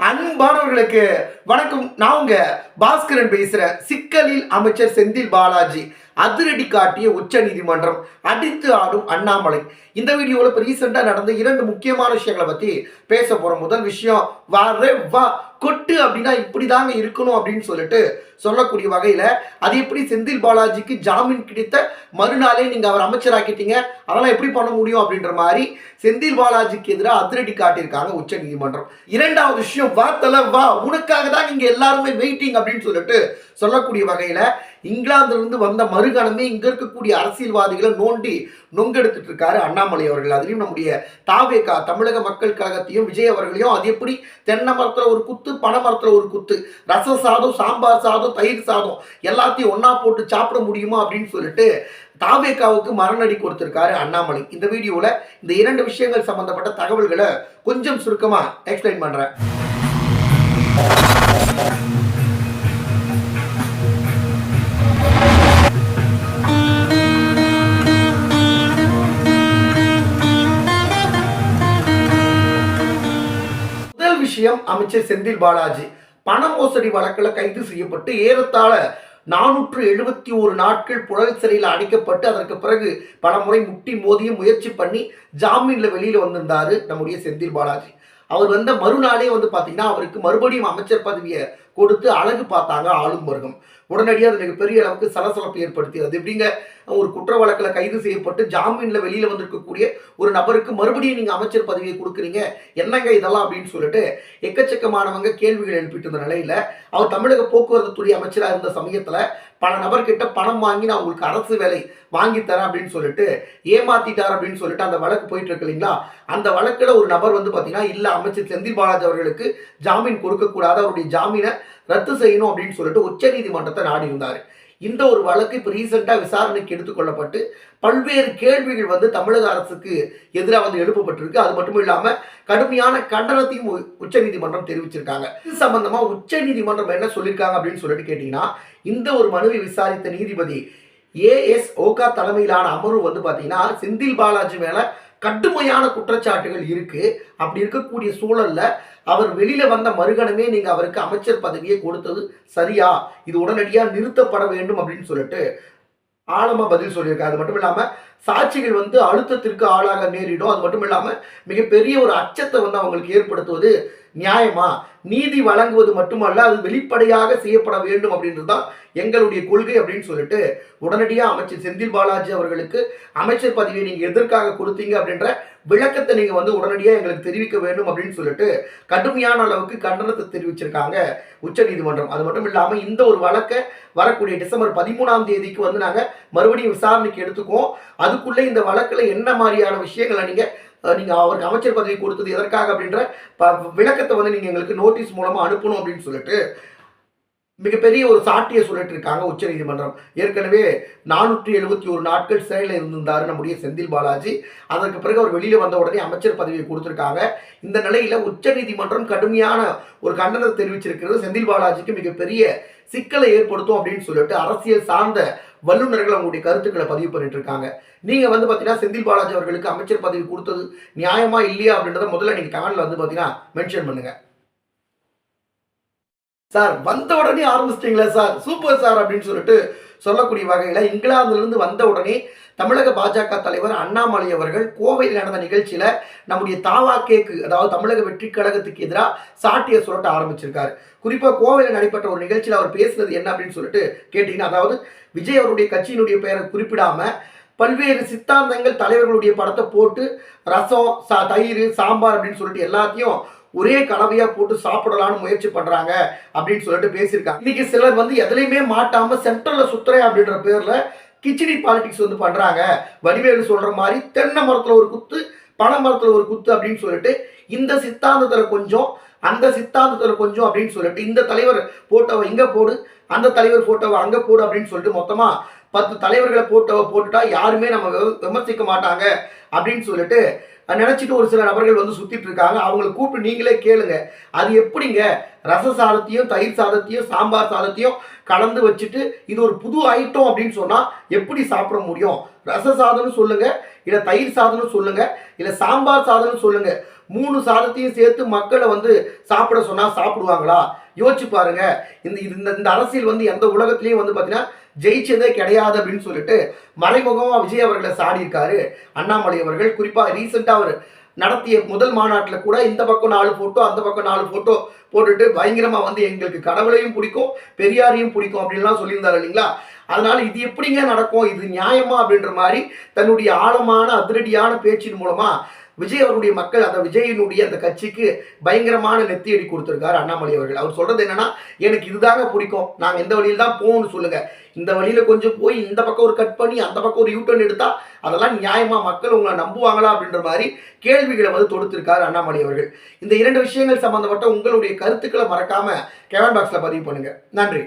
அன்பானவர்களுக்கு வணக்கம். நான் உங்க பாஸ்கரன் பேசுறேன் சிக்கலில் அமைச்சர் செந்தில் பாலாஜி அதிரடி காட்டிய உச்ச நீதிமன்றம் அடித்து ஆடும் அண்ணாமலை. இந்த வீடியோவில் இப்போ ரீசெண்டாக நடந்த இரண்டு முக்கியமான விஷயங்களை பற்றி பேச போகிறோம் முதல் விஷயம் வரே வா கொட்டு அப்படின்னா இப்படி தாங்க இருக்கணும் அப்படின்னு சொல்லிட்டு சொல்லக்கூடிய வகையில் அது எப்படி செந்தில் பாலாஜிக்கு ஜாமீன் கிடைத்த மறுநாளே நீங்கள் அவர் அமைச்சராக்கிட்டீங்க அதெல்லாம் எப்படி பண்ண முடியும் அப்படின்ற மாதிரி செந்தில் பாலாஜிக்கு எதிராக அதிரடி காட்டியிருக்காங்க உச்ச நீதிமன்றம். இரண்டாவது விஷயம் வா தல வா உனக்காக தான் இங்கே எல்லாருமே வெயிட்டிங் அப்படின்னு சொல்லிட்டு சொல்லக்கூடிய வகையில் இங்கிலாந்துலேருந்து வந்த மறுகணமே இங்கே இருக்கக்கூடிய அரசியல்வாதிகளை நோண்டி நொங்கெடுத்துட்டு இருக்காரு அண்ணாமலை அவர்கள். அதுலேயும் நம்முடைய தாவேகா தமிழக மக்கள் கழகத்தையும் விஜய் அவர்களையும் அது எப்படி தென்னை மரத்தில் ஒரு குத்து பனை மரத்தில் ஒரு குத்து ரச சாதம் சாம்பார் சாதம் தயிர் சாதம் எல்லாத்தையும் ஒன்றா போட்டு சாப்பிட முடியுமா அப்படின்னு சொல்லிட்டு தாவேகாவுக்கு மரணடி கொடுத்திருக்காரு அண்ணாமலை. இந்த வீடியோவில் இந்த இரண்டு விஷயங்கள் சம்பந்தப்பட்ட தகவல்களை கொஞ்சம் சுருக்கமாக எக்ஸ்பிளைன் பண்ணுறேன் விஷயம் அமைச்சர் செந்தில் பாலாஜி. பண மோசடி வழக்கில் கைது செய்யப்பட்டு ஏறத்தாழ நானூற்று எழுபத்தி ஒரு நாட்கள் புழல் சிறையில் அடைக்கப்பட்டு அதற்கு பிறகு பலமுறை முட்டி மோதியும் முயற்சி பண்ணி ஜாமீனில் வெளியில் வந்திருந்தார் நம்முடைய செந்தில் பாலாஜி. அவர் வந்த மறுநாளே வந்து பார்த்தீங்கன்னா அவருக்கு மறுபடியும் அமைச்சர் பதவியை கொடுத்து அழகு பார்த்தாங்க ஆளும் வர்க்கம் உடனடியாக அது மிகப்பெரிய அளவுக்கு சலசலப்பு ஏற்படுத்தியது. எப்படிங்க? ஒரு குற்ற வழக்கில் கைது செய்யப்பட்டு ஜாமீனில் வெளியில் வந்திருக்கக்கூடிய ஒரு நபருக்கு மறுபடியும் நீங்கள் அமைச்சர் பதவியை கொடுக்குறீங்க? என்னங்க இதெல்லாம் அப்படின்னு சொல்லிட்டு எக்கச்சக்கமானவங்க கேள்விகள் எழுப்பிட்டு இருந்த நிலையில் அவர் தமிழக போக்குவரத்து துறை அமைச்சராக இருந்த சமயத்தில் பல நபர்கிட்ட பணம் வாங்கி நான் உங்களுக்கு அரசு வேலை வாங்கி தரேன் அப்படின்னு சொல்லிட்டு ஏமாத்திட்டார் அப்படின்னு சொல்லிட்டு அந்த வழக்கு போயிட்டு இருக்கு இல்லைங்களா? அந்த வழக்கில் ஒரு நபர் வந்து பார்த்தீங்கன்னா இல்லை அமைச்சர் செந்தில் பாலாஜி அவர்களுக்கு ஜாமீன் கொடுக்கக்கூடாது அவருடைய ஜாமீனை ரத்து செய்யணும் அப்படின்னு சொல்லிட்டு உச்சநீதிமன்றத்தை நாடி இருந்தார் இந்த ஒரு வழக்கு இப்போ ரீசெண்டாக விசாரணைக்கு எடுத்துக்கொள்ளப்பட்டு பல்வேறு கேள்விகள் வந்து தமிழக அரசுக்கு எதிராக வந்து எழுப்பப்பட்டிருக்கு. அது மட்டும் இல்லாமல் கடுமையான கண்டனத்தையும் உச்சநீதிமன்றம் தெரிவிச்சிருக்காங்க. இது சம்பந்தமாக உச்சநீதிமன்றம் என்ன சொல்லியிருக்காங்க அப்படின்னு சொல்லிட்டு கேட்டிங்கன்னா இந்த ஒரு மனுவை விசாரித்த நீதிபதி ஏஎஸ் ஓகா தலைமையிலான அமர்வு வந்து பார்த்தீங்கன்னா செந்தில் பாலாஜி மேலே கடுமையான குற்றச்சாட்டுகள் இருக்குது அப்படி இருக்கக்கூடிய சூழல்ல அவர் வெளியில வந்த மறுகணமே நீங்க அவருக்கு அமைச்சர் பதவியை கொடுத்தது சரியா? இது உடனடியா நிறுத்தப்பட வேண்டும் அப்படின்னு சொல்லிட்டு ஆழமா பதில் சொல்லியிருக்காரு. அது மட்டும் இல்லாம சாட்சிகள் வந்து அழுத்தத்திற்கு ஆளாக நேரிடும். அது மட்டும் இல்லாம மிகப்பெரிய ஒரு அச்சத்தை வந்து அவங்களுக்கு ஏற்படுத்துவது நியாயமா? நீதி வழங்குவது மட்டுமல்ல அது வெளிப்படையாக செய்யப்பட வேண்டும் அப்படின்றது தான் எங்களுடைய கொள்கை அப்படின்னு சொல்லிட்டு உடனடியாக அமைச்சர் செந்தில் பாலாஜி அவர்களுக்கு அமைச்சர் பதவியை நீங்கள் எதற்காக கொடுத்தீங்க அப்படின்ற விளக்கத்தை நீங்கள் வந்து உடனடியாக எங்களுக்கு தெரிவிக்க வேண்டும் அப்படின்னு சொல்லிட்டு கடுமையான அளவுக்கு கண்டனத்தை தெரிவிச்சிருக்காங்க உச்சநீதிமன்றம் அது மட்டும் இல்லாமல் இந்த ஒரு வழக்கை வரக்கூடிய டிசம்பர் பதிமூணாம் தேதிக்கு வந்து நாங்கள் மறுபடியும் விசாரணைக்கு எடுத்துக்குவோம். அதுக்குள்ளே இந்த வழக்கில் என்ன மாதிரியான விஷயங்களை நீங்கள் நீங்கள் அவருக்கு அமைச்சர் பதவி கொடுத்தது எதற்காக அப்படின்ற ப- விளக்கத்தை வந்து நீங்கள் எங்களுக்கு நோட்டீஸ் மூலமாக அனுப்பணும் அப்படின்னு சொல்லிட்டு மிகப்பெரிய ஒரு சாட்டியை சொல்லிட்டு இருக்காங்க உச்சநீதிமன்றம் ஏற்கனவே நானூற்றி எழுபத்தி ஒரு நாட்கள் சிறையில் இருந்திருந்தார் நம்முடைய செந்தில் பாலாஜி. அதற்கு பிறகு அவர் வெளியில் வந்த உடனே அமைச்சர் பதவியை கொடுத்துருக்காங்க. இந்த நிலையில உச்சநீதிமன்றம் கடுமையான ஒரு கண்டனத்தை தெரிவிச்சிருக்கிறது. செந்தில் பாலாஜிக்கு மிகப்பெரிய சிக்கலை ஏற்படுத்தும் அப்படின்னு சொல்லிட்டு அரசியல் சார்ந்த வல்லுநர்கள் அவங்களுடைய கருத்துக்களை பதிவு பண்ணிட்டு இருக்காங்க நீங்க வந்து பாத்தீங்கன்னா செந்தில் பாலாஜி அவர்களுக்கு அமைச்சர் பதவி கொடுத்தது நியாயமா இல்லையா அப்படின்றத முதல்ல நீங்க கமெண்ட்ல வந்து பாத்தீங்கன்னா மென்ஷன் பண்ணுங்க. சார் வந்த உடனே ஆரம்பிச்சிட்டீங்களா சார்? சூப்பர் சார் அப்படின்னு சொல்லிட்டு சொல்லக்கூடிய வகையில் இங்கிலாந்துலேருந்து வந்த உடனே தமிழக பாஜக தலைவர் அண்ணாமலை அவர்கள் கோவையில் நடந்த நிகழ்ச்சியில் நம்முடைய தாவா கேக்கு அதாவது தமிழக வெற்றி கழகத்துக்கு எதிராக சாட்டியை சுரட்ட ஆரம்பிச்சிருக்காரு. குறிப்பாக கோவையில் நடைபெற்ற ஒரு நிகழ்ச்சியில் அவர் பேசுனது என்ன அப்படின்னு சொல்லிட்டு கேட்டிங்கன்னா அதாவது விஜய் அவருடைய கட்சியினுடைய பெயரை குறிப்பிடாம பல்வேறு சித்தாந்தங்கள் தலைவர்களுடைய படத்தை போட்டு ரசம் சா தயிர் சாம்பார் அப்படின்னு சொல்லிட்டு எல்லாத்தையும் ஒரே கலவையா போட்டு சாப்பிடலாம்னு முயற்சி பண்றாங்க அப்படின்னு சொல்லிட்டு பேசியிருக்காங்க. இன்னைக்கு சிலர் வந்து எதுலையுமே மாட்டாம சென்ட்ரல்ல சுத்துறேன் அப்படின்ற பேர்ல கிச்சடி பாலிடிக்ஸ் வந்து பண்றாங்க. வடிவேலு சொல்ற மாதிரி தென்னை மரத்துல ஒரு குத்து பனை மரத்துல ஒரு குத்து அப்படின்னு சொல்லிட்டு இந்த சித்தாந்தத்துல கொஞ்சம் அந்த சித்தாந்தத்துல கொஞ்சம் அப்படின்னு சொல்லிட்டு இந்த தலைவர் போட்டோவை இங்க போடு அந்த தலைவர் போட்டோவை அங்க போடு அப்படின்னு சொல்லிட்டு மொத்தமா பத்து தலைவர்களை போட்டோவை போட்டுட்டா யாருமே நம்ம விமர்சிக்க மாட்டாங்க அப்படின்னு சொல்லிட்டு நினச்சிட்டு ஒரு சில நபர்கள் வந்து சுத்திட்டு இருக்காங்க. அவங்கள கூப்பிட்டு நீங்களே கேளுங்க. அது எப்படிங்க? ரச சாதத்தையும் தயிர் சாதத்தையும் சாம்பார் சாதத்தையும் கலந்து வச்சுட்டு இது ஒரு புது ஐட்டம் அப்படின்னு சொன்னால் எப்படி சாப்பிட முடியும்? ரச சாதம்னு சொல்லுங்க இல்லை தயிர் சாதம்னு சொல்லுங்க இல்லை சாம்பார் சாதம்னு சொல்லுங்க. மூணு சாதத்தையும் சேர்த்து மக்களை வந்து சாப்பிட சொன்னால் சாப்பிடுவாங்களா? யோசிச்சு பாருங்க. இந்த இந்த இந்த அரசியல் வந்து எந்த உலகத்துலேயும் வந்து பார்த்தீங்கன்னா ஜெயிச்சதே கிடையாது அப்படின்னு சொல்லிட்டு மறைமுகமாக விஜய் அவர்களை சாடியிருக்காரு. அண்ணாமலை அவர்கள் குறிப்பாக ரீசெண்டாக அவர் நடத்திய முதல் மாநாட்டில் கூட இந்த பக்கம் நாலு ஃபோட்டோ அந்த பக்கம் நாலு ஃபோட்டோ போட்டுட்டு பயங்கரமாக வந்து எங்களுக்கு கடவுளையும் பிடிக்கும் பெரியாரையும் பிடிக்கும் அப்படின்லாம் சொல்லியிருந்தாரு இல்லைங்களா? அதனால் இது எப்படிங்க நடக்கும்? இது நியாயமா? அப்படின்ற மாதிரி தன்னுடைய ஆழமான அதிரடியான பேச்சின் மூலமாக விஜய் அவருடைய மக்கள் அந்த விஜயினுடைய அந்த கட்சிக்கு பயங்கரமான நெத்தியடி கொடுத்துருக்காரு அண்ணாமலை அவர்கள். அவர் சொல்றது என்னன்னா எனக்கு இதுதாங்க பிடிக்கும். நாங்கள் எந்த வழியில் தான் போகணும்னு சொல்லுங்கள் இந்த வழியில கொஞ்சம் போய் இந்த பக்கம் ஒரு கட் பண்ணி அந்த பக்கம் ஒரு யூட்டர்ன் எடுத்தா அதெல்லாம் நியாயமா மக்கள் உங்களை நம்புவாங்களா அப்படின்ற மாதிரி கேள்விகளை வந்து தொடுத்திருக்காரு அண்ணாமலை அவர்கள். இந்த இரண்டு விஷயங்கள் சம்பந்தப்பட்ட உங்களுடைய கருத்துக்களை மறக்காம கமெண்ட் பாக்ஸ்ல பதிவு பண்ணுங்க. நன்றி.